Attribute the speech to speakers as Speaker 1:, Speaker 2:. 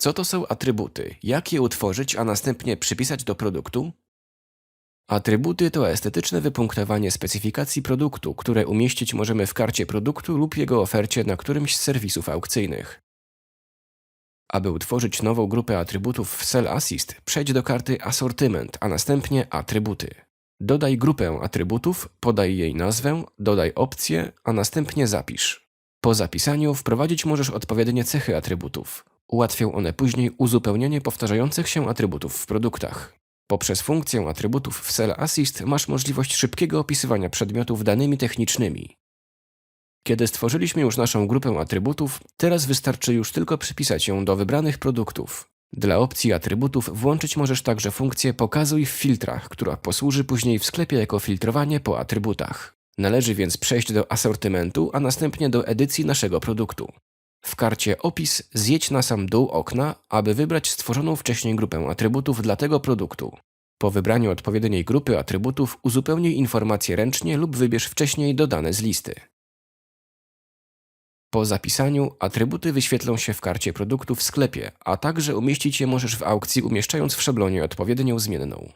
Speaker 1: Co to są atrybuty? Jak je utworzyć, a następnie przypisać do produktu? Atrybuty to estetyczne wypunktowanie specyfikacji produktu, które umieścić możemy w karcie produktu lub jego ofercie na którymś z serwisów aukcyjnych. Aby utworzyć nową grupę atrybutów w Cell Assist, przejdź do karty Assortyment, a następnie Atrybuty. Dodaj grupę atrybutów, podaj jej nazwę, dodaj opcję, a następnie zapisz. Po zapisaniu wprowadzić możesz odpowiednie cechy atrybutów. Ułatwią one później uzupełnienie powtarzających się atrybutów w produktach. Poprzez funkcję atrybutów w Cell Assist masz możliwość szybkiego opisywania przedmiotów danymi technicznymi. Kiedy stworzyliśmy już naszą grupę atrybutów, teraz wystarczy już tylko przypisać ją do wybranych produktów. Dla opcji atrybutów włączyć możesz także funkcję Pokazuj w filtrach, która posłuży później w sklepie jako filtrowanie po atrybutach. Należy więc przejść do asortymentu, a następnie do edycji naszego produktu. W karcie Opis zjedź na sam dół okna, aby wybrać stworzoną wcześniej grupę atrybutów dla tego produktu. Po wybraniu odpowiedniej grupy atrybutów uzupełnij informacje ręcznie lub wybierz wcześniej dodane z listy. Po zapisaniu atrybuty wyświetlą się w karcie produktu w sklepie, a także umieścić je możesz w aukcji umieszczając w szablonie odpowiednią zmienną.